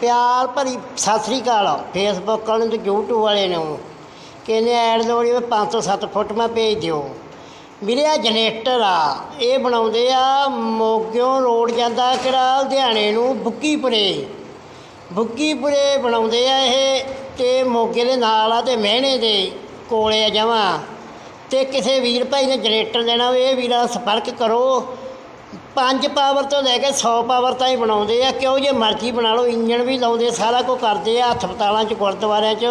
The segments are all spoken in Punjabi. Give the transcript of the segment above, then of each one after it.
ਪਿਆਰ ਭਰੀ ਸਤਿ ਸ੍ਰੀ ਅਕਾਲ। ਫੇਸਬੁੱਕ ਵਾਲੇ ਤੇ YouTube ਵਾਲੇ ਨੂੰ। ਕਹਿੰਦੇ ਐਡ ਲੋੜੀ 507 ਮੈਂ ਭੇਜ ਦਿਓ। ਵੀਰੇ ਆ ਜਨਰੇਟਰ ਆ। ਇਹ ਬਣਾਉਂਦੇ ਆ ਮੋਗਿਓ ਰੋਡ ਜਾਂਦਾ ਕਿਹੜਾ? ਲੁਧਿਆਣੇ ਨੂੰ, ਬੁੱਕੀਪੁਰੇ। ਬੁੱਕੀਪੁਰੇ ਬਣਾਉਂਦੇ ਆ ਇਹ ਤੇ ਮੋਗੇ ਦੇ ਨਾਲ ਆ ਤੇ ਮਹਿਣੇ ਦੇ ਕੋਲੇ ਆ ਜਾਵਾਂ ਤੇ ਕਿਸੇ ਵੀਰ ਭਾਈ ਨੇ ਜਨਰੇਟਰ ਲੈਣਾ ਹੋਵੇ, ਇਹ ਵੀਰਾਂ ਨਾਲ ਸੰਪਰਕ ਕਰੋ। 5 ਪਾਵਰ ਤੋਂ ਲੈ ਕੇ 100 ਪਾਵਰ ਤਾਈਂ ਬਣਾਉਂਦੇ ਆ। ਕਿਉਂ? ਜੇ ਮਰਜ਼ੀ ਬਣਾ ਲਓ, ਇੰਜਣ ਵੀ ਲਾਉਂਦੇ, ਸਾਰਾ ਕੁਝ ਕਰਦੇ ਆ, ਹਸਪਤਾਲਾਂ 'ਚ, ਗੁਰਦੁਆਰਿਆਂ 'ਚ।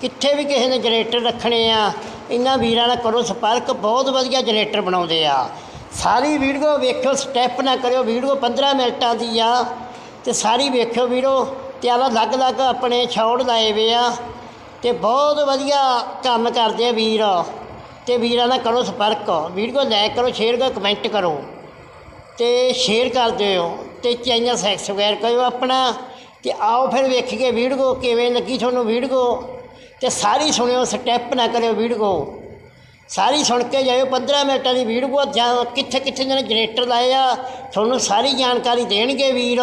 ਕਿੱਥੇ ਵੀ ਕਿਸੇ ਨੇ ਜਨਰੇਟਰ ਰੱਖਣੇ ਆ, ਇਹਨਾਂ ਵੀਰਾਂ ਨਾਲ ਕਰੋ ਸੰਪਰਕ, ਬਹੁਤ ਵਧੀਆ ਜਨਰੇਟਰ ਬਣਾਉਂਦੇ ਆ। ਸਾਰੀ ਵੀਡੀਓ ਵੇਖਿਓ, ਸਟੈਪ ਨਾ ਕਰਿਓ, ਵੀਡੀਓ 15 ਮਿੰਟਾਂ ਦੀ ਆ। ਤੇ ਸਾਰੀ ਵੇਖਿਓ ਵੀਰੋ ਤੇ ਆਲਾ ਅਲੱਗ ਅਲੱਗ ਆਪਣੇ ਛੌੜ ਲਾਏ ਵੇ ਆ। ਤੇ ਬਹੁਤ ਵਧੀਆ ਕੰਮ ਕਰਦੇ ਆ ਵੀਰ। ਤੇ ਵੀਰਾਂ ਨਾਲ ਕਰੋ ਸੰਪਰਕ। ਵੀਡੀਓ ਲਾਈਕ ਕਰੋ, ਸ਼ੇਅਰ ਕਰੋ, ਕਮੈਂਟ ਕਰੋ। ਤੇ ਸ਼ੇਅਰ ਕਰ ਦਿਓ ਤੇ ਚੈਨਲ ਸਬਸਕ੍ਰਾਈਬ ਕਰਿਓ ਆਪਣਾ ਤੇ ਆਓ ਫਿਰ ਵੇਖੀਏ ਵੀਡੀਓ ਕਿਵੇਂ ਲੱਗੀ ਤੁਹਾਨੂੰ ਵੀਡੀਓ। ਤੇ ਸਾਰੀ ਸੁਣਿਓ ਸਟੈਪ ਨਾ ਕਰਿਓ ਵੀਡੀਓ। ਸਾਰੀ ਸੁਣ ਕੇ ਜਾਇਓ 15 ਮਿੰਟਾਂ ਦੀ ਵੀਡੀਓ ਜਾਂ ਕਿੱਥੇ ਕਿੱਥੇ ਨੇ ਜਨਰੇਟਰ ਲਾਏ ਆ, ਤੁਹਾਨੂੰ ਸਾਰੀ ਜਾਣਕਾਰੀ ਦੇਣਗੇ ਵੀਰ।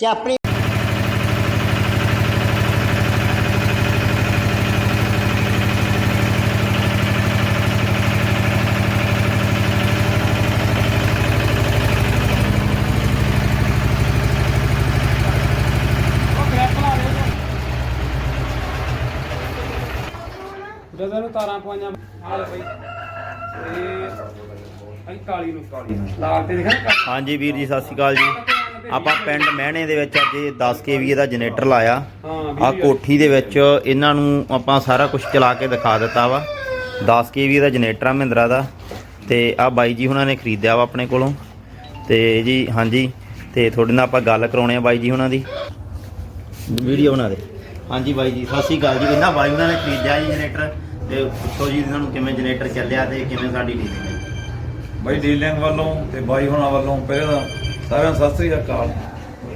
ਤੇ ਆਪਣੀ ਜਦੋਂ ਨੂੰ ਤਾਰਾਂ ਪਵਾਈਆਂ। ਹਾਲ ਪਈ ਤੇ ਨੂੰ ਲਾਲ ਹਾਂਜੀ ਵੀਰ ਜੀ ਸਤਿ ਸ਼੍ਰੀ ਅਕਾਲ ਜੀ। ਆਪਾਂ ਪਿੰਡ ਮਹਿਣੇ ਦੇ ਵਿੱਚ ਅੱਜ ਇਹ 10 ਕੇਵੀ ਦਾ ਜਨਰੇਟਰ ਲਾਇਆ। ਆ ਕੋਠੀ ਦੇ ਵਿੱਚ ਇਹਨਾਂ ਨੂੰ ਆਪਾਂ ਸਾਰਾ ਕੁਝ ਚਲਾ ਕੇ ਦਿਖਾ ਦਿੱਤਾ ਵਾ। 10 ਕੇਵੀ ਦਾ ਜਨਰੇਟਰ ਆ ਮਹਿੰਦਰਾ ਦਾ। ਤੇ ਆ ਬਾਈ ਜੀ ਹੁਣਾਂ ਨੇ ਖਰੀਦਿਆ ਵਾ ਆਪਣੇ ਕੋਲੋਂ। ਤੇ ਜੀ ਹਾਂਜੀ। ਤੇ ਤੁਹਾਡੇ ਨਾਲ ਆਪਾਂ ਗੱਲ ਕਰਾਉਣੇ ਆ ਬਾਈ ਜੀ ਹੁਣਾਂ ਦੀ। ਵੀਡੀਓ ਬਣਾ ਦੇ। ਹਾਂਜੀ ਬਾਈ ਜੀ ਸਤਿ ਸ਼੍ਰੀ ਅਕਾਲ ਜੀ। ਇਹਨਾਂ ਬਾਈ ਹੁਣਾਂ ਨੇ ਖਰੀਦਿਆ ਜੀ ਜਨਰੇਟਰ। ਤੇ ਪੁੱਛੋ ਜੀ ਇਹਨਾਂ ਨੂੰ ਕਿਵੇਂ ਜਨਰੇਟਰ ਚੱਲਿਆ ਤੇ ਕਿਵੇਂ ਸਾਡੀ ਡੀਲਿੰਗ ਹੈ ਬਾਈ ਡੀਲਿੰਗ ਵੱਲੋਂ ਤੇ ਬਾਈ ਹੋਣਾ ਵੱਲੋਂ ਪਹਿਲਾਂ ਤਾਂ ਸਾਰਿਆਂ ਸਤਿ ਸ੍ਰੀ ਅਕਾਲ।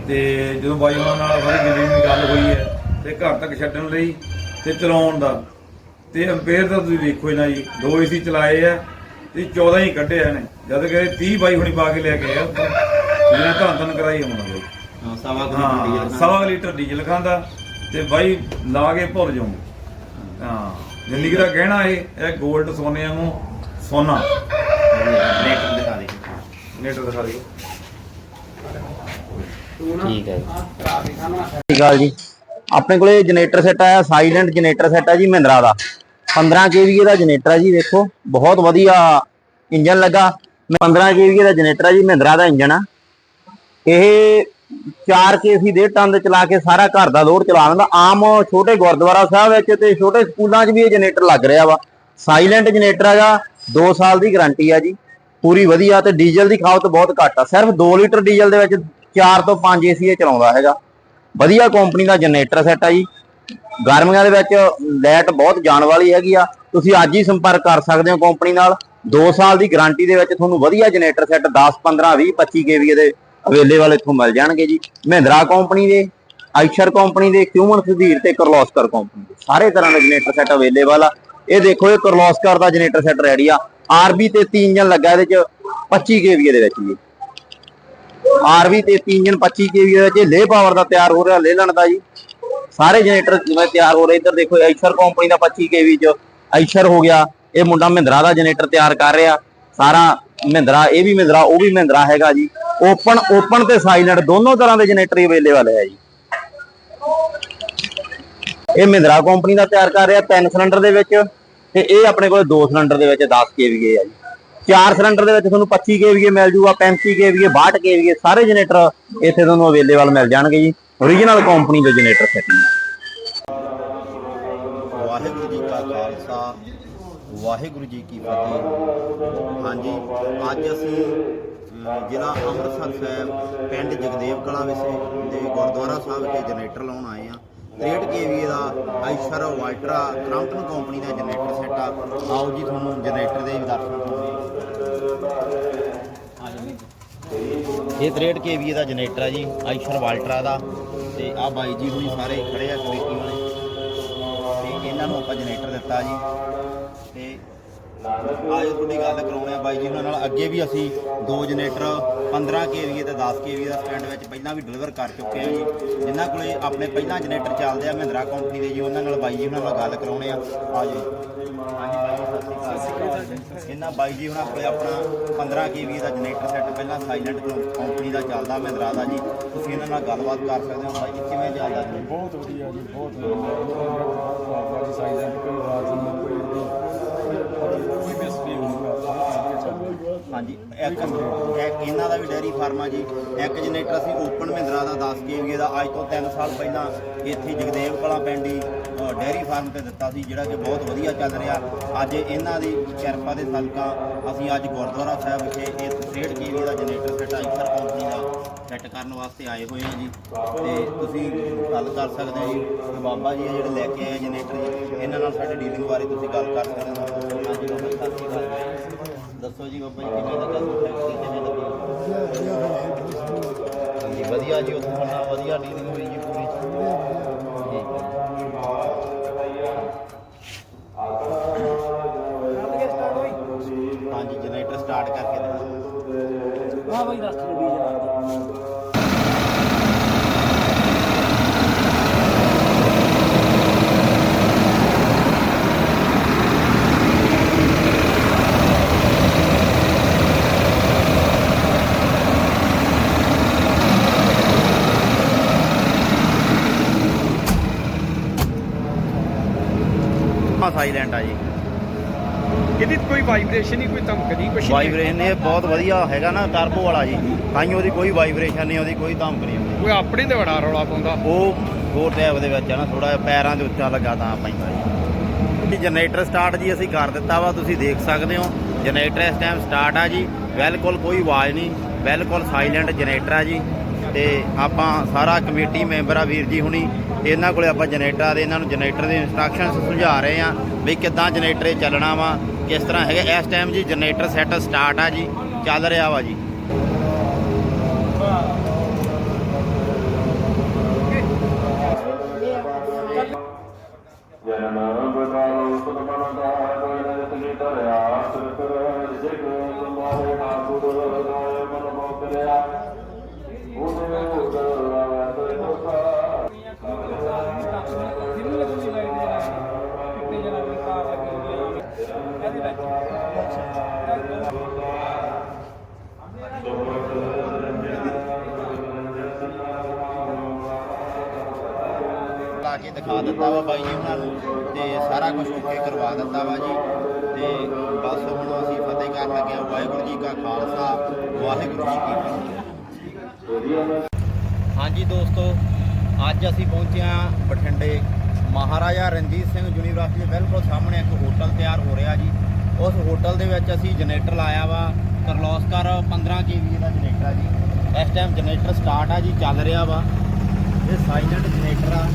ਤੇ ਜਦੋਂ ਬਾਈ ਹੋਣਾ ਨਾਲ ਸਾਰੀ ਡੀਲਿੰਗ ਦੀ ਗੱਲ ਹੋਈ ਹੈ ਤੇ ਘਰ ਤੱਕ ਛੱਡਣ ਲਈ ਤੇ ਚਲਾਉਣ ਦਾ। ਤੇ ਅੰਪੇਅਰ ਤਾਂ ਤੁਸੀਂ ਵੇਖੋ ਹੀ ਨਾ ਜੀ ਦੋ ਏਸੀ ਚਲਾਏ ਆ ਤੇ 14 ਹੀ ਕੱਢੇ ਆ ਨੇ ਜਦ ਕਿ 30 ਬਾਈ ਹੁਣੀ ਪਾ ਕੇ ਲੈ ਕੇ ਆਏ ਉੱਥੋਂ। ਜਿਹਨੇ ਧੰਨ ਧੰਨ ਕਰਾਈ ਹੋਣਾ ਬਾਈ। ਹਾਂ ਸਵਾ ਡੀਜ਼ਲ ਸਵਾ ਲੀਟਰ ਡੀਜ਼ਲ ਖਾਂਦਾ ਤੇ ਬਾਈ ਲਾ ਕੇ ਭੁੱਲ ਜਾਉਂ ਹਾਂ। ਜ਼ਿੰਦਗੀ ਦਾ ਗਹਿਣਾ ਇਹ ਇਹ 골ਡ ਸੋਨੇ ਵਾਂਗੂ ਸੋਨਾ। ਜਨਰੇਟਰ ਦਿਖਾ ਦੇ। ਨੇਟ ਦਿਖਾ ਦਿਓ ਠੀਕ ਹੈ ਜੀ। ਅਕਾਲ ਜੀ। ਆਪਣੇ ਕੋਲੇ ਜਨਰੇਟਰ ਸੈੱਟ ਆਇਆ ਸਾਇਲੈਂਟ ਜਨਰੇਟਰ ਸੈੱਟ ਹੈ ਜੀ ਮਹਿੰਦਰਾ ਦਾ। 15 kVA ਦਾ ਜਨਰੇਟਰ ਹੈ ਜੀ ਦੇਖੋ ਬਹੁਤ ਵਧੀਆ ਇੰਜਨ ਲੱਗਾ। 15 kVA ਦਾ ਜਨਰੇਟਰ ਹੈ ਜੀ ਮਹਿੰਦਰਾ ਦਾ ਇੰਜਨ ਆ। ਇਹ 4 kV ਦੇ ਟਨ ਦੇ ਚਲਾ ਕੇ ਸਾਰਾ ਘਰ ਦਾ ਲੋਡ ਚਲਾ ਲੈਂਦਾ ਆਮ ਛੋਟੇ ਗੁਰਦੁਆਰਾ ਸਾਹਿਬ ਵਿੱਚ ਤੇ ਛੋਟੇ ਸਕੂਲਾਂ 'ਚ ਵੀ ਇਹ ਜਨਰੇਟਰ ਲੱਗ ਰਿਹਾ ਵਾ। ਸਾਇਲੈਂਟ ਜਨਰੇਟਰ ਹੈਗਾ 2 ਸਾਲ ਦੀ ਗਾਰੰਟੀ ਆ ਜੀ। ਪੂਰੀ ਵਧੀਆ ਤੇ ਡੀਜ਼ਲ ਦੀ ਖਾਪਤ ਬਹੁਤ ਘੱਟ ਆ। ਸਿਰਫ 2 ਲੀਟਰ ਡੀਜ਼ਲ ਦੇ ਵਿੱਚ 4 ਤੋਂ 5 ਏਸੀ ਇਹ ਚਲਾਉਂਦਾ ਹੈਗਾ। ਵਧੀਆ ਕੰਪਨੀ ਦਾ ਜਨਰੇਟਰ ਸੈੱਟ ਆ ਜੀ। ਗਰਮੀਆਂ ਦੇ ਵਿੱਚ ਲਾਈਟ ਬਹੁਤ ਜਾਣ ਵਾਲੀ ਹੈਗੀ ਆ। ਤੁਸੀਂ ਅੱਜ ਹੀ ਸੰਪਰਕ ਕਰ ਸਕਦੇ ਹੋ ਕੰਪਨੀ ਨਾਲ। 2 ਸਾਲ ਦੀ ਗਾਰੰਟੀ ਦੇ ਵਿੱਚ ਤੁਹਾਨੂੰ ਵਧੀਆ ਜਨਰੇਟਰ ਸੈੱਟ 10 15 20 25 ਕੇਵੀ ਦੇ ਅਵੇਲੇਬਲ ਇੱਥੋਂ ਮਿਲ ਜਾਣਗੇ ਜੀ। ਮਹਿੰਦਰਾ ਕੰਪਨੀ ਦੇ ਆਈਸ਼ਰ ਕੰਪਨੀ ਦੇ ਕਿਊਮਨ ਸੁਧੀਰ ਤੇ ਕਰਲੋਸਕਰ ਕੰਪਨੀ ਦੇ। ਸਾਰੇ ਤਰ੍ਹਾਂ ਦੇ ਜਨਰੇਟਰ ਸੈੱਟ ਅਵੇਲੇਬਲ ਆ। ਇਹ ਦੇਖੋ, ਇਹ ਕਰਲੋਸਕਰ ਦਾ ਜਨਰੇਟਰ ਸੈੱਟ ਰੈਡੀ ਆ। ਆਰਬੀ ਤੇ 3 ਇੰਜਨ ਲੱਗਾ ਇਹਦੇ ਚ 25 ਕੇਵੀ ਦੇ ਵਿੱਚ ਜੀ। ਆਰਵੀ ਤੇ 3 ਇੰਜਨ 25 ਕੇਵੀ ਦੇ ਵਿੱਚ। ਲੇ ਪਾਵਰ ਦਾ ਤਿਆਰ ਹੋ ਰਿਹਾ ਲੇਲਣ ਦਾ ਜੀ। ਸਾਰੇ ਜਨਰੇਟਰ ਜਿਵੇਂ ਤਿਆਰ ਹੋ ਰਹੇ, ਇੱਧਰ ਦੇਖੋ ਆਈਸ਼ਰ ਕੰਪਨੀ ਦਾ 25 ਕੇਵੀ ਚ ਆਈਸ਼ਰ ਹੋ ਗਿਆ। ਇਹ ਮੁੰਡਾ ਮਹਿੰਦਰਾ ਦਾ ਜਨਰੇਟਰ ਤਿਆਰ ਕਰ ਰਿਹਾ। ਸਾਰਾ ਮਹਿੰਦਰਾ, ਇਹ ਵੀ ਮਹਿੰਦਰਾ, ਉਹ ਵੀ ਮਹਿੰਦਰਾ ਹੈਗਾ ਜੀ। ਓਪਨ ਓਪਨ ਤੇ ਸਾਇਲੈਂਟ ਦੋਨੋਂ ਤਰ੍ਹਾਂ ਦੇ ਜਨਰੇਟਰ ਅਵੇਲੇਬਲ ਹੈ ਜੀ। ਇਹ ਮਹਿੰਦਰਾ ਕੰਪਨੀ ਦਾ ਤਿਆਰ ਕਰ ਰਿਹਾ, ਤਿੰਨ ਸਿਲੰਡਰ ਦੇ ਵਿੱਚ ਤੇ ਇਹ ਆਪਣੇ ਕੋਲ ਦੋ ਸਿਲੰਡਰ ਦੇ ਵਿੱਚ 10 ਕੇਵੀਏ ਆ ਜੀ। ਚਾਰ ਸਿਲੰਡਰ ਦੇ ਵਿੱਚ ਤੁਹਾਨੂੰ 25 ਕੇਵੀਏ ਮਿਲ ਜੂਗਾ 35 ਕੇਵੀਏ 62 ਕੇਵੀਏ ਸਾਰੇ ਜਨਰੇਟਰ ਇੱਥੇ ਤੁਹਾਨੂੰ ਅਵੇਲੇਬਲ ਮਿਲ ਜਾਣਗੇ ਜੀ। ਓਰੀਜਨਲ ਕੰਪਨੀ ਦੇ ਜਨਰੇਟਰ ਸੈੱਟ ਵਾਹਿਗੁਰੂ ਜੀ ਕਾ ਖਾਲਸਾ, ਵਾਹਿਗੁਰੂ ਜੀ ਕੀ ਫਤਿਹ। ਹਾਂਜੀ, ਅੱਜ ਅਸੀਂ ਜ਼ਿਲ੍ਹਾ ਅੰਮ੍ਰਿਤਸਰ ਸਾਹਿਬ, ਪਿੰਡ ਜਗਦੇਵ ਕਲਾ ਵਿਸ਼ੇ ਦੇ ਗੁਰਦੁਆਰਾ ਸਾਹਿਬ 'ਚ ਜਨਰੇਟਰ ਲਾਉਣ ਆਏ ਆ 63 ਕੇਵੀ ਦਾ ਆਈਸ਼ਰ ਵਾਲਟਰਾ ਕ੍ਰਾਂਪਟਨ ਕੰਪਨੀ ਦਾ ਜਨਰੇਟਰ ਸੈੱਟ ਆ। ਆਓ ਜੀ ਤੁਹਾਨੂੰ ਜਨਰੇਟਰ ਦੇ ਵੀ ਦਰਸ਼ਨ ਕਰਾਉਂਦੇ ਇਹ 63 ਕੇਵੀ ਦਾ ਜਨਰੇਟਰ ਆ ਜੀ, ਆਈਸ਼ਰ ਵਾਲਟਰਾ ਦਾ। ਤੇ ਆ ਬਾਈ ਜੀ ਹੁਣੀ ਸਾਰੇ ਖੜੇ ਆ ਕਮੇਟੀ ਵਾਲੇ। ਤੇ ਇਹਨਾਂ ਨੂੰ ਆਪਾਂ ਜਨਰੇਟਰ ਦਿੱਤਾ ਜੀ। ਤੇ ਆਜੋ ਤੁਹਾਡੀ ਗੱਲ ਕਰਾਉਣੇ ਆ ਬਾਈ ਜੀ ਉਹਨਾਂ ਨਾਲ। ਅੱਗੇ ਵੀ ਅਸੀਂ ਦੋ ਜਨਰੇਟਰ 15 ਕੇਵੀ ਤੇ 10 ਕੇਵੀ ਦਾ ਸਟੈਂਡ ਵਿੱਚ ਪਹਿਲਾਂ ਵੀ ਡਿਲੀਵਰ ਕਰ ਚੁੱਕੇ ਆ ਜੀ। ਜਿਨ੍ਹਾਂ ਕੋਲੇ ਆਪਣੇ ਪਹਿਲਾਂ ਜਨਰੇਟਰ ਚੱਲਦੇ ਆ, ਮਹਿੰਦਰਾ ਕੰਪਨੀ ਦੇ ਜੀ, ਉਹਨਾਂ ਨਾਲ ਬਾਈ ਜੀ ਉਹਨਾਂ ਨਾਲ ਗੱਲ ਕਰਾਉਣੇ ਆ ਆਜੋ ਜੀ। ਇਹਨਾਂ ਬਾਈ ਜੀ ਉਹਨਾਂ ਕੋਲੇ ਆਪਣਾ 15 ਕੇਵੀ ਦਾ ਜਨਰੇਟਰ ਸੈੱਟ ਪਹਿਲਾਂ ਸਾਇਲੈਂਟ ਕੰਪਨੀ ਦਾ ਚੱਲਦਾ, ਮਹਿੰਦਰਾ ਦਾ ਜੀ। ਤੁਸੀਂ ਇਹਨਾਂ ਨਾਲ ਗੱਲਬਾਤ ਕਰ ਸਕਦੇ ਹੋ ਬਾਈ ਜੀ, ਕਿਵੇਂ ਚੱਲਦਾ ਜੀ ਬਹੁਤ ਵਧੀਆ ਜੀ, ਬਹੁਤ ਵਧੀਆ। ਬਾਜੀ ਸਾਈਜ਼ ਕੋਈ ਆਵਾਜ਼ ਨਹੀਂ ਕੋਈ ਹਾਂਜੀ, ਇੱਕ ਇੱਕ ਇਹਨਾਂ ਦਾ ਵੀ ਡੈਰੀ ਫਾਰਮ ਆ ਜੀ। ਇੱਕ ਜਨਰੇਟਰ ਅਸੀਂ ਓਪਨ ਮਹਿੰਦਰਾ ਦਾ 10 ਕੇਵੀ ਦਾ ਅੱਜ ਤੋਂ 3 ਸਾਲ ਪਹਿਲਾਂ ਇੱਥੇ ਜਗਦੇਵ ਕਲਾ ਪਿੰਡੀ ਡੈਰੀ ਫਾਰਮ ਤੇ ਦਿੱਤਾ ਸੀ, ਜਿਹੜਾ ਕਿ ਬਹੁਤ ਵਧੀਆ ਚੱਲ ਰਿਹਾ। ਅੱਜ ਇਹਨਾਂ ਦੀ ਕਿਰਪਾ ਦੇ ਸਦਕਾ ਅਸੀਂ ਅੱਜ ਗੁਰਦੁਆਰਾ ਸਾਹਿਬ ਵਿਖੇ ਇਹ 63 ਕੇਵੀ ਦਾ ਜਨਰੇਟਰ ਸੈੱਟ ਆਈਸਰ ਕੰਪਨੀ ਦਾ ਸੈੱਟ ਕਰਨ ਵਾਸਤੇ ਆਏ ਹੋਏ ਹਾਂ ਜੀ। ਤੇ ਤੁਸੀਂ ਗੱਲ ਕਰ ਸਕਦੇ ਹੋ ਜੀ। ਬਾਬਾ ਜੀ ਆ ਜਿਹੜੇ ਲੈ ਕੇ ਆਏ ਜਨਰੇਟਰ ਜੀ, ਇਹਨਾਂ ਨਾਲ ਸਾਡੇ ਡੀਲਿੰਗ ਬਾਰੇ ਤੁਸੀਂ ਗੱਲ ਕਰ ਸਕਦੇ ਹੋ। ਹਾਂਜੀ, ਬਾਬਾ ਸਤਿ ਸ਼੍ਰੀ ਅਕਾਲ। ਦੱਸੋ ਜੀ ਬਾਬਾ ਜੀ ਕਿਵੇਂ ਤੁਹਾਨੂੰ ਫੈਕਟਰੀ ਕਿਵੇਂ ਲੱਗੀ ਹਾਂਜੀ ਵਧੀਆ ਜੀ ਉੱਥੇ ਨਾਲ ਵਧੀਆ ਡੀਲਿੰਗ ਹੋਈ ਜੀ ਪੂਰੀ। ਠੀਕ ਹੈ ਹਾਂਜੀ ਜਨਰੇਟਰ ਸਟਾਰਟ ਕਰਕੇ ਦਿਖਾਓ। ਹਾਂ ਬਾਈ ਦੱਸ ਦੇ ਡੀਜ਼ਲ ਹਾਂ ਸਾਈਲੈਂਟ ਆ ਜੀ। ਇਹਦੀ ਕੋਈ ਵਾਈਬ੍ਰੇਸ਼ਨ ਨਹੀਂ ਕੋਈ ਧਮਕ ਨਹੀਂ ਕੁਛ ਵਾਈਬ੍ਰੇਸ਼ਨ ਇਹ ਬਹੁਤ ਵਧੀਆ ਹੈਗਾ ਨਾ ਟਰਬੋ ਵਾਲਾ ਜੀ। ਤਾਂ ਹੀ ਉਹਦੀ ਕੋਈ ਵਾਈਬ੍ਰੇਸ਼ਨ ਨਹੀਂ ਉਹਦੀ ਕੋਈ ਧਮਕ ਨਹੀਂ ਆਉਂਦੀ ਕੋਈ ਆਪਣੇ ਤੇ ਬੜਾ ਰੌਲਾ ਪਾਉਂਦਾ। ਉਹ ਹੋਰ ਟੈਬ ਦੇ ਵਿੱਚ ਆ ਨਾ ਥੋੜਾ ਜਿਹਾ ਪੈਰਾਂ ਦੇ ਉੱਚਾ ਲੱਗਾ ਤਾਂ ਪੈਂਦਾ ਜੀ। ਜਨਰੇਟਰ ਸਟਾਰਟ ਜੀ ਅਸੀਂ ਕਰ ਦਿੱਤਾ ਵਾ ਤੁਸੀਂ ਦੇਖ ਸਕਦੇ ਹੋ। ਜਨਰੇਟਰ ਇਸ ਟਾਈਮ ਸਟਾਰਟ ਆ ਜੀ। ਬਿਲਕੁਲ ਕੋਈ ਆਵਾਜ਼ ਨਹੀਂ ਬਿਲਕੁਲ ਸਾਇਲੈਂਟ ਜਨਰੇਟਰ ਆ ਜੀ। ਤੇ ਆਪਾਂ ਸਾਰਾ ਕਮੇਟੀ ਮੈਂਬਰ ਆ ਵੀਰ ਜੀ ਹੁਣੀ ਇਹਨਾਂ ਕੋਲੇ ਆਪਾਂ ਜਨਰੇਟਰ ਦੇ, ਇਹਨਾਂ ਨੂੰ ਜਨਰੇਟਰ ਦੇ ਇਨਸਟਰਕਸ਼ਨਸ ਸੁਝਾ ਰਹੇ ਆ ਵੀ ਕਿੱਦਾਂ ਜਨਰੇਟਰ ਚੱਲਣਾ ਵਾ, ਕਿਸ ਤਰ੍ਹਾਂ ਹੈਗਾ। ਇਸ ਟਾਈਮ ਜੀ ਜਨਰੇਟਰ ਸੈੱਟ ਸਟਾਰਟ ਆ ਜੀ, ਚੱਲ ਰਿਹਾ ਵਾ ਜੀ। ਲਾ ਦਿੱਤਾ ਵਾ ਬਾਈ ਜੀ ਉਹਨਾਂ ਨੂੰ ਤੇ ਸਾਰਾ ਕੁਝ ਓਕੇ ਕਰਵਾ ਦਿੱਤਾ ਵਾ ਜੀ। ਤੇ ਬਸ ਹੁਣ ਅਸੀਂ ਫਤਿਹ ਕਰਨ ਲੱਗੇ ਹਾਂ। ਵਾਹਿਗੁਰੂ ਜੀ ਕਾ ਖਾਲਸਾ, ਵਾਹਿਗੁਰੂ ਜੀ ਕੀ ਫਤਿਹ। ਹਾਂਜੀ ਦੋਸਤੋ, ਅੱਜ ਅਸੀਂ ਪਹੁੰਚੇ ਹਾਂ ਬਠਿੰਡੇ। ਮਹਾਰਾਜਾ ਰਣਜੀਤ ਸਿੰਘ ਯੂਨੀਵਰਸਿਟੀ ਦੇ ਬਿਲਕੁਲ ਸਾਹਮਣੇ ਇੱਕ ਹੋਟਲ ਤਿਆਰ ਹੋ ਰਿਹਾ ਜੀ। ਉਸ ਹੋਟਲ ਦੇ ਵਿੱਚ ਅਸੀਂ ਜਨਰੇਟਰ ਲਾਇਆ ਵਾ। ਕਰਲੋਸਕਰ 15 ਕੇਵੀ ਦਾ ਜਨਰੇਟਰ ਆ ਜੀ। ਇਸ ਟਾਈਮ ਜਨਰੇਟਰ ਸਟਾਰਟ ਆ ਜੀ, ਚੱਲ ਰਿਹਾ ਵਾ। ਇਹ ਸਾਈਲੈਂਟ ਜਨਰੇਟਰ ਆ।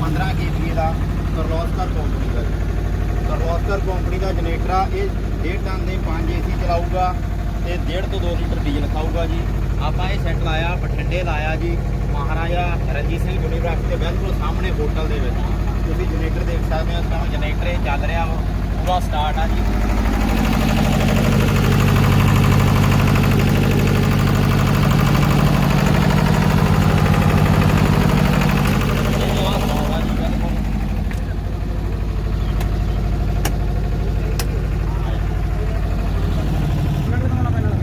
15 ਕੇਵੀ ਦਾ ਕਰਲੋਸਕਰ ਕੰਪਨੀ ਦਾ ਜੀ। ਕਰਲੋਸਕਰ ਕੰਪਨੀ ਦਾ ਜਨਰੇਟਰ ਆ, ਇਹ 1.5 ਟਨ ਦੇ 5 ਏਸੀ ਚਲਾਊਗਾ ਤੇ 1.5 ਤੋਂ 2 ਲੀਟਰ ਡੀਜ਼ਲ ਖਾਊਗਾ ਜੀ। ਆਪਾਂ ਇਹ ਸੈੱਟ ਲਾਇਆ, ਬਠਿੰਡੇ ਲਾਇਆ ਜੀ। ਮਹਾਰਾਜਾ ਰਣਜੀਤ ਸਿੰਘ ਯੂਨੀਵਰਸਿਟੀ ਦੇ ਬਿਲਕੁਲ ਸਾਹਮਣੇ ਹੋਟਲ ਦੇ ਵਿੱਚ। ਤੁਸੀਂ ਜਨਰੇਟਰ ਦੇਖ ਸਕਦੇ ਹੋ, ਇਸ ਟਾਈਮ ਜਨਰੇਟਰ ਇਹ ਚੱਲ ਰਿਹਾ ਵਾ, ਪੂਰਾ ਸਟਾਰਟ ਆ ਜੀ ਇਹ ਜਵਾਬ ਸੌ ਆ ਜੀ ਬਿਲਕੁਲ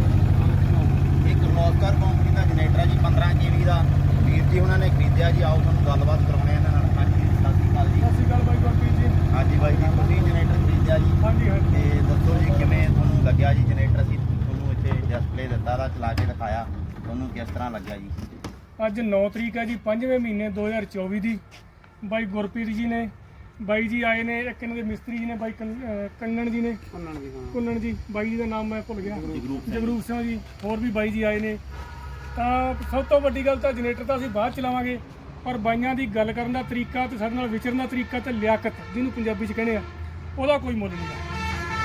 ਇਹ ਕਰਲੋਸਕਰ ਕੰਪਨੀ ਦਾ ਜਨਰੇਟਰ ਹੈ ਜੀ 15 ਕੇਵੀ ਦਾ ਵੀਰ ਜੀ ਉਹਨਾਂ ਨੇ ਖਰੀਦਿਆ ਜੀ ਆਓ ਤੁਹਾਨੂੰ ਗੱਲਬਾਤ ਕਰਾਉਣੇ ਆ ਇਹਨਾਂ ਨਾਲ ਹਾਂਜੀ ਸਤਿ ਸ਼੍ਰੀ ਅਕਾਲ ਜੀ ਸਤਿ ਸ਼੍ਰੀ ਅਕਾਲ ਬਾਈ ਗੁਰਪ੍ਰੀਤ ਜੀ ਹਾਂਜੀ ਬਾਈ ਜੀ ਤੁਸੀਂ ਜਨਰੇਟਰ ਖਰੀਦਿਆ ਜੀ ਹਾਂਜੀ ਹਾਂਜੀ ਤੇ ਦੱਸੋ ਜੀ ਕਿਵੇਂ ਤੁਹਾਨੂੰ ਲੱਗਿਆ ਜੀ ਜਨਰੇਟਰ ਅਸੀਂ ਤੁਹਾਨੂੰ ਇੱਥੇ ਡਿਸਪਲੇ ਦਿੱਤਾ ਦਾ ਚਲਾ ਕੇ ਦਿਖਾਇਆ ਤੁਹਾਨੂੰ ਕਿਸ ਤਰ੍ਹਾਂ ਲੱਗਿਆ ਜੀ ਅੱਜ 9 ਤਰੀਕ ਹੈ ਜੀ 5ਵੇਂ ਮਹੀਨੇ 2024 ਦੀ। ਬਾਈ ਗੁਰਪ੍ਰੀਤ ਜੀ ਨੇ ਬਾਈ ਜੀ ਆਏ ਨੇ ਇੱਕ ਇਹਨਾਂ ਦੇ ਮਿਸਤਰੀ ਜੀ ਨੇ ਬਾਈ ਕੰਨ- ਅਹ ਕੰਨਣ ਜੀ ਨੇ। ਕੰਨਣ ਦੀ ਹਾਂ। ਕੁੰਨਣ ਜੀ ਬਾਈ ਜੀ ਦਾ ਨਾਮ ਮੈਂ ਭੁੱਲ ਗਿਆ। ਜਗਰੂਪ ਸਿੰਘ। ਜਗਰੂਪ ਸਿੰਘ ਜੀ ਹੋਰ ਵੀ ਬਾਈ ਜੀ ਆਏ ਨੇ। ਤਾਂ ਸਭ ਤੋਂ ਵੱਡੀ ਗੱਲ ਤਾਂ ਜਨਰੇਟਰ ਤਾਂ ਅਸੀਂ ਬਾਅਦ ਚਲਾਵਾਂਗੇ ਪਰ ਬਾਈਆਂ ਦੀ ਗੱਲ ਕਰਨ ਦਾ ਤਰੀਕਾ ਤੇ ਸਾਡੇ ਨਾਲ ਵਿਚਰਨ ਦਾ ਤਰੀਕਾ ਤੇ ਲਿਆਕਤ ਜਿਹਨੂੰ ਪੰਜਾਬੀ 'ਚ ਕਹਿੰਦੇ ਆ ਉਹਦਾ ਕੋਈ ਮੁੱਲ ਨਹੀਂ ਹੈ।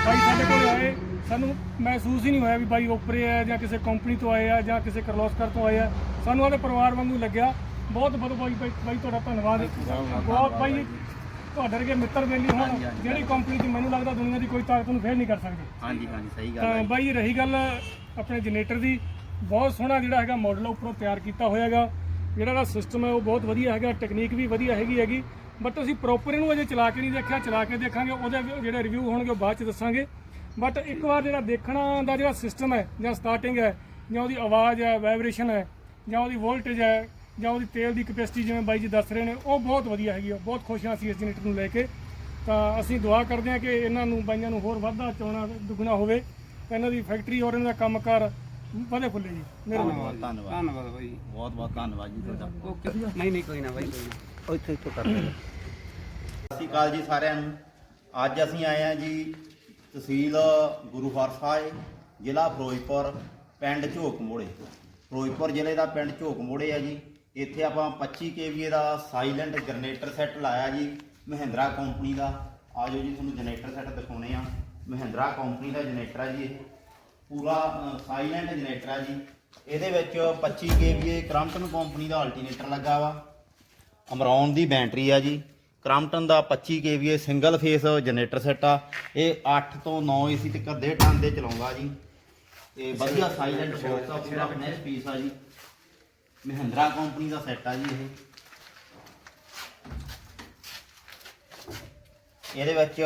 ਬਾਈ ਸਾਡੇ ਕੋਲ ਆਏ ਸਾਨੂੰ ਮਹਿਸੂਸ ਹੀ ਨਹੀਂ ਹੋਇਆ ਵੀ ਬਾਈ ਓਪਰੇ ਆ ਜਾਂ ਕਿਸੇ ਕੰਪਨੀ ਤੋਂ ਆਏ ਆ ਜਾਂ ਕਿਸੇ ਕਰਲੋਸਕਰ ਤੋਂ ਆਏ ਆ। ਸਾਨੂੰ ਉਹਦੇ ਪਰਿਵਾਰ ਵਾਂਗੂ ਲੱਗਿਆ। ਬਹੁਤ ਬਹੁਤ ਬਾਈ ਬਾਈ ਬਾਈ ਤੁਹਾਡਾ ਧੰਨਵਾਦ। ਬਹੁਤ ਬਾਈ ਤੁਹਾਡੇ ਵਰਗੇ ਮਿੱਤਰ ਬੇਲੀ ਹੋਣ ਜਿਹੜੀ ਕੰਪਨੀ ਦੀ ਮੈਨੂੰ ਲੱਗਦਾ ਦੁਨੀਆ ਦੀ ਕੋਈ ਤਾਕਤ ਨੂੰ ਫੇਲ ਨਹੀਂ ਕਰ ਸਕਦੀ। ਹਾਂਜੀ ਹਾਂਜੀ ਸਹੀ ਗੱਲ ਹੈ ਬਾਈ ਰਹੀ ਗੱਲ ਆਪਣੇ ਜਨਰੇਟਰ ਦੀ। ਬਹੁਤ ਸੋਹਣਾ ਜਿਹੜਾ ਹੈਗਾ ਮਾਡਲ ਉੱਪਰੋਂ ਤਿਆਰ ਕੀਤਾ ਹੋਇਆ ਹੈਗਾ। ਜਿਹੜਾ ਦਾ ਸਿਸਟਮ ਹੈ ਉਹ ਬਹੁਤ ਵਧੀਆ ਹੈਗਾ ਟੈਕਨੀਕ ਵੀ ਵਧੀਆ ਹੈਗੀ ਹੈਗੀ। ਬਟ ਅਸੀਂ ਪ੍ਰੋਪਰ ਇਹਨੂੰ ਅਜੇ ਚਲਾ ਕੇ ਨਹੀਂ ਦੇਖਿਆ ਚਲਾ ਕੇ ਦੇਖਾਂਗੇ ਉਹਦੇ ਜਿਹੜੇ ਰਿਵਿਊ ਹੋਣਗੇ ਉਹ ਬਾਅਦ ਚ ਦੱਸਾਂਗੇ। ਬਟ ਇੱਕ ਵਾਰ ਜਿਹੜਾ ਦੇਖਣਾ ਦਾ ਜਿਹੜਾ ਸਿਸਟਮ ਹੈ ਜਾਂ ਸਟਾਰਟਿੰਗ ਹੈ ਜਾਂ ਉਹਦੀ ਆਵਾਜ਼ ਹੈ ਵਾਈਬ੍ਰੇਸ਼ਨ ਹੈ ਜਾਂ ਉਹਦੀ ਵੋਲਟੇਜ ਹੈ ਜਾਂ ਉਹਦੀ ਤੇਲ ਦੀ ਕਪੈਸਿਟੀ ਜਿਵੇਂ ਬਾਈ ਜੀ ਦੱਸ ਰਹੇ ਨੇ ਉਹ ਬਹੁਤ ਵਧੀਆ ਹੈਗੀ ਆ ਬਹੁਤ ਖੁਸ਼ ਹਾਂ ਅਸੀਂ ਇਸ ਜਨਰੇਟਰ ਨੂੰ ਲੈ ਕੇ। ਤਾਂ ਅਸੀਂ ਦੁਆ ਕਰਦੇ ਹਾਂ ਕਿ ਇਹਨਾਂ ਨੂੰ ਬਾਈਆਂ ਨੂੰ ਹੋਰ ਵਾਧਾ ਚੋਣਾ ਦੁੱਗਣਾ ਹੋਵੇ। ਤਾਂ ਇਹਨਾਂ ਦੀ ਫੈਕਟਰੀ ਔਰ ਇਹਨਾਂ ਦਾ ਕੰਮਕਾਰ ਵਧੇ ਫੁੱਲੇ ਜੀ। ਮਿਹਰਬਾਨੀ। ਧੰਨਵਾਦ ਧੰਨਵਾਦ। ਬਾਈ ਬਹੁਤ ਬਹੁਤ ਧੰਨਵਾਦ ਜੀ ਤੁਹਾਡਾ। ਓਕੇ। ਨਹੀਂ ਨਹੀਂ ਕੋਈ ਨਾ ਬਾਈ ਕੋਈ ਨਾ। ਇੱਥੇ ਇੱਥੋਂ ਕਰ ਸਤਿ ਸ਼੍ਰੀ ਅਕਾਲ ਜੀ ਸਾਰਿਆਂ ਨੂੰ। ਅੱਜ ਅਸੀਂ ਆਏ ਹਾਂ ਜੀ ਤਹਿਸੀਲ ਗੁਰੂ ਸਾਹਿਬ ਜ਼ਿਲ੍ਹਾ ਫਿਰੋਜ਼ਪੁਰ ਪਿੰਡ ਝੋਕ ਮੋੜੇ ਫਿਰੋਜ਼ਪੁਰ ਜ਼ਿਲ੍ਹੇ ਦਾ ਪਿੰਡ ਝੋਕਮੋੜੇ ਆ ਜੀ। ਇੱਥੇ ਆਪਾਂ 25 ਕੇਵੀਏ ਦਾ ਸਾਇਲੈਂਟ ਜਨਰੇਟਰ ਸੈੱਟ ਲਾਇਆ ਜੀ, ਮਹਿੰਦਰਾ ਕੰਪਨੀ ਦਾ। ਆਜੋ ਜੀ, ਤੁਹਾਨੂੰ ਜਨਰੇਟਰ ਸੈੱਟ ਦਿਖਾਉਣੇ ਆ। ਮਹਿੰਦਰਾ ਕੰਪਨੀ ਦਾ ਜਨਰੇਟਰ ਆ ਜੀ ਇਹ। ਪੂਰਾ ਸਾਇਲੈਂਟ ਜਨਰੇਟਰ ਆ ਜੀ। ਇਹਦੇ ਵਿੱਚ 25 ਕੇਵੀਏ ਕ੍ਰਾਂਪਟਨ ਕੰਪਨੀ ਦਾ ਅਲਟਰਨੇਟਰ ਲੱਗਾ ਵਾ। ਅਮਰੌਨ ਦੀ ਬੈਟਰੀ ਆ ਜੀ। ਕ੍ਰਾਂਪਟਨ ਦਾ 25 kVA single phase generator set ਆ। ਇਹ 8 ਤੋਂ 9 ਏਸੀ ਤੱਕ ਦੇ ਟਨ ਦੇ ਚਲਾਉਂਦਾ ਜੀ। ਤੇ ਵਧੀਆ ਸਾਈਲੈਂਟ ਬਾਕਸ ਆ, ਪੂਰਾ ਫਿਨਿਸ਼ ਪੀਸ ਆ ਜੀ। ਮਹਿੰਦਰਾ ਕੰਪਨੀ ਦਾ ਸੈੱਟ ਆ ਜੀ ਇਹ। ਇਹਦੇ ਵਿੱਚ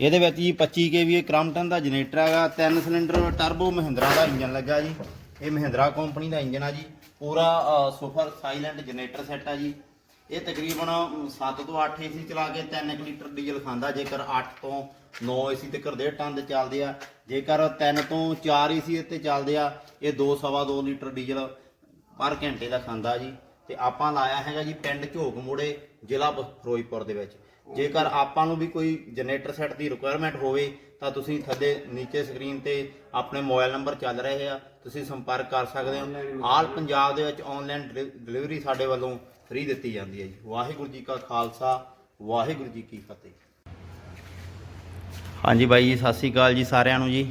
ਇਹਦੇ ਵਿੱਚ ਜੀ 25 kVA ਕ੍ਰਾਂਪਟਨ ਦਾ ਜਨਰੇਟਰ ਹੈਗਾ, ਤਿੰਨ ਸਿਲੰਡਰ ਟਰਬੋ ਮਹਿੰਦਰਾ ਦਾ ਇੰਜਨ ਲੱਗਾ ਜੀ। ਇਹ ਮਹਿੰਦਰਾ ਕੰਪਨੀ ਦਾ ਇੰਜਨ ਆ ਜੀ। ਪੂਰਾ ਸੁਪਰ ਸਾਇਲੈਂਟ ਜਨਰੇਟਰ ਸੈੱਟ ਆ ਜੀ। ਇਹ ਤਕਰੀਬਨ 7 ਤੋਂ 8 ਏਸੀ ਚਲਾ ਕੇ 3 ਲੀਟਰ ਡੀਜ਼ਲ ਖਾਂਦਾ ਜੇਕਰ 8 ਤੋਂ 9 ਏਸੀ ਤੱਕ ਦੇ ਟਨ ਦੇ ਚੱਲਦੇ ਆ ਜੇਕਰ 3 ਤੋਂ 4 ਏਸੀ ਤੇ ਚੱਲਦੇ ਆ ਇਹ 2 ਸਵਾ 2 ਲੀਟਰ ਡੀਜ਼ਲ ਪਰ ਘੰਟੇ ਦਾ ਖਾਂਦਾ ਜੀ। ਤੇ ਆਪਾਂ ਲਾਇਆ ਹੈਗਾ ਜੀ ਪਿੰਡ ਝੋਕ ਮੋੜੇ ਜ਼ਿਲ੍ਹਾ ਫਿਰੋਜ਼ਪੁਰ ਦੇ ਵਿੱਚ। ਜੇਕਰ ਆਪਾਂ ਨੂੰ ਵੀ ਕੋਈ ਜਨਰੇਟਰ ਸੈੱਟ ਦੀ ਰਿਕੁਆਇਰਮੈਂਟ ਹੋਵੇ ਤਾਂ ਤੁਸੀਂ ਥੱਲੇ ਨੀਚੇ ਸਕਰੀਨ ਤੇ ਆਪਣੇ ਮੋਬਾਈਲ ਨੰਬਰ ਚੱਲ ਰਹੇ ਆ ਤੁਸੀਂ ਸੰਪਰਕ ਕਰ ਸਕਦੇ ਹੋ। ਆਲ ਪੰਜਾਬ ਦੇ ਵਿੱਚ ਆਨਲਾਈਨ ਡਿਲੀਵਰੀ ਸਾਡੇ ਵੱਲੋਂ ਫ੍ਰੀ ਦਿੱਤੀ ਜਾਂਦੀ ਹੈ ਜੀ। ਵਾਹਿਗੁਰੂ ਜੀ ਕਾ ਖਾਲਸਾ, ਵਾਹਿਗੁਰੂ ਜੀ ਕੀ ਫਤਿਹ। ਹਾਂਜੀ ਬਾਈ ਜੀ, ਸਤਿ ਸ੍ਰੀ ਅਕਾਲ ਜੀ ਸਾਰਿਆਂ ਨੂੰ ਜੀ।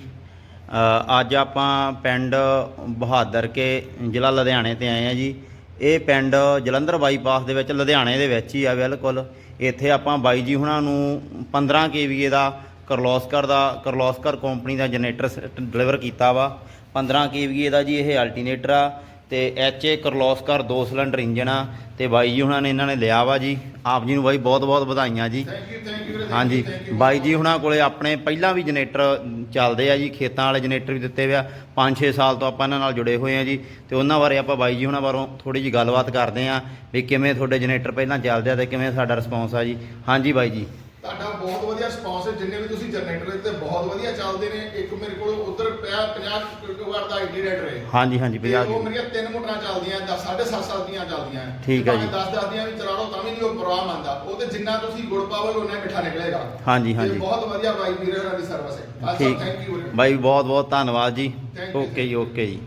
ਅੱਜ ਆਪਾਂ ਪਿੰਡ ਬਹਾਦਰ ਕੇ ਜ਼ਿਲ੍ਹਾ ਲੁਧਿਆਣੇ ਤੇ ਆਏ ਆ ਜੀ। ਇਹ ਪਿੰਡ ਜਲੰਧਰ ਬਾਈਪਾਸ ਦੇ ਵਿੱਚ, ਲੁਧਿਆਣੇ ਦੇ ਵਿੱਚ ਹੀ ਆ ਬਿਲਕੁਲ। ਇੱਥੇ ਆਪਾਂ ਬਾਈ ਜੀ ਹੁਣਾਂ ਨੂੰ 15 kVA ਦਾ ਕਰਲੋਸਕਰ ਦਾ, ਕਰਲੋਸਕਰ ਕੰਪਨੀ ਦਾ ਜਨਰੇਟਰ ਡਿਲੀਵਰ ਕੀਤਾ ਵਾ। 15 kVA ਦਾ ਜੀ ਇਹ ਅਲਟਰਨੇਟਰ ਆ। ਤੇ ਐਚਏ ਕਰਲੋਸਕਰ ਦੋ ਸਿਲੰਡਰ ਇੰਜਨ ਆ ਤੇ ਬਾਈ ਜੀ ਹੁਣਾਂ ਨੇ ਇਹਨਾਂ ਨੇ ਲਿਆ ਵਾ ਜੀ। ਆਪ ਜੀ ਨੂੰ ਬਾਈ ਬਹੁਤ ਬਹੁਤ ਵਧਾਈਆਂ ਜੀ। ਹਾਂਜੀ। ਬਾਈ ਜੀ ਹੁਣਾਂ ਕੋਲੇ ਆਪਣੇ ਪਹਿਲਾਂ ਵੀ ਜਨਰੇਟਰ ਚੱਲਦੇ ਆ ਜੀ ਖੇਤਾਂ ਵਾਲੇ ਜਨਰੇਟਰ ਵੀ ਦਿੱਤੇ ਹੋਇਆ 5-6 ਸਾਲ ਤੋਂ ਆਪਾਂ ਇਹਨਾਂ ਨਾਲ ਜੁੜੇ ਹੋਏ ਆ ਜੀ ਤੇ ਉਹਨਾਂ ਬਾਰੇ ਆਪਾਂ ਬਾਈ ਜੀ ਹੁਣਾਂ ਬਾਰੇ ਥੋੜੀ ਜੀ ਗੱਲਬਾਤ ਕਰਦੇ ਆ ਵੀ ਕਿਵੇਂ ਤੁਹਾਡੇ ਜਨਰੇਟਰ ਪਹਿਲਾਂ ਚੱਲਦੇ ਆ ਤੇ ਕਿਵੇਂ ਸਾਡਾ ਰਿਸਪੌਂਸ ਆ ਜੀ। ਹਾਂਜੀ ਬਾਈ ਜੀ। ਤੁਹਾਡਾ ਬਹੁਤ ਵਧੀਆ ਰਿਸਪੌਂਸ ਹੈ। ਜਿੰਨੇ ਵੀ ਤੁਸੀਂ ਜਨਰੇਟਰ ਦਿੱਤੇ ਬਹੁਤ ਵਧੀਆ ਚੱਲਦੇ ਨੇ। ਇੱਕ ਮੇਰੇ ਕੋਲ ਉਧਰ ਪਿਆ 50 ਕਿਲੋਵਾਟ ਦਾ ਆਈਡੀਨੇਟਰ ਹੈ ਹਾਂਜੀ ਹਾਂਜੀ ਤੇ 50 ਉਹ ਮੇਰੀਆਂ ਤਿੰਨ ਮੋਟਰਾਂ ਚੱਲਦੀਆਂ 7.5 ਸਾਲ ਦੀਆਂ ਚੱਲਦੀਆਂ। ਠੀਕ ਹੈ ਜੀ। 10 10 ਦੀਆਂ ਵੀ ਚਲਾ ਲਓ ਤਾਂ ਵੀ ਨਹੀਂ ਉਹ ਪਰਵਾਹ ਮੰਨਦਾ। ਉਹ ਤੇ ਜਿੰਨਾ ਤੁਸੀਂ ਗੁੜ ਪਾਵੋਗੇ ਉਹਨਾਂ ਮਿੱਠਾ ਨਿਕਲੇਗਾ। ਹਾਂਜੀ, ਤੇ ਹਾਂਜੀ। ਬਹੁਤ ਵਧੀਆ ਬਾਈ ਵੀਰੇ ਹੋਰਾਂ ਦੀ ਸਰਵਿਸ ਹੈ। ਠੀਕ। ਥੈਂਕ ਯੂ ਬਾਈ ਬਹੁਤ ਬਹੁਤ ਧੰਨਵਾਦ ਜੀ। Thank you, ਓਕੇ ਜੀ ਓਕੇ ਜੀ।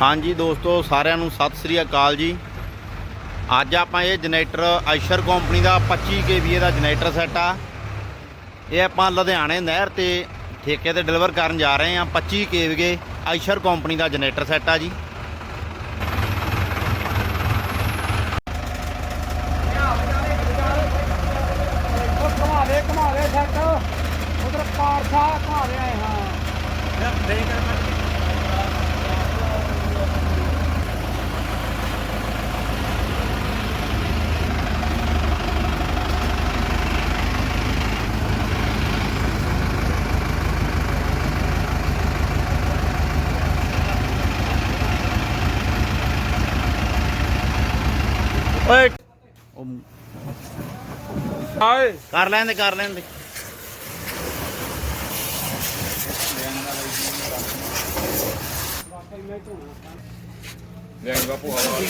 ਹਾਂਜੀ ਦੋਸਤੋ ਸਾਰਿਆਂ ਨੂੰ ਸਤਿ ਸ੍ਰੀ ਅਕਾਲ ਜੀ। ਅੱਜ ਆਪਾਂ ਇਹ ਜਨਰੇਟਰ ਆਇਸ਼ਰ ਕੰਪਨੀ ਦਾ 25 kVA ਦਾ ਜਨਰੇਟਰ ਸੈੱਟ ਆ। ਇਹ ਆਪਾਂ ਲੁਧਿਆਣੇ ਨਹਿਰ ਤੇ ਠੇਕੇ ਤੇ ਡਿਲੀਵਰ ਕਰਨ ਜਾ ਰਹੇ ਹਾਂ 25 ਕੇਵਗੇ ਆਇਸ਼ਰ ਕੰਪਨੀ ਦਾ ਜਨਰੇਟਰ ਸੈੱਟ ਆ ਜੀ। ਉਹ ਘੁਮਾ ਦੇ ਘੁਮਾ ਦੇ ਸੈੱਟ ਉਧਰ ਪਾਰਸਾ ਘੁਮਾ ਦੇ ਆਏ ਹਾਂ। ਓਏ। ਕਰ ਲੈਂਦੇ ਕਰ ਲੈਂਦੇ ਲੈ ਬਾਪੂ ਹਵਾ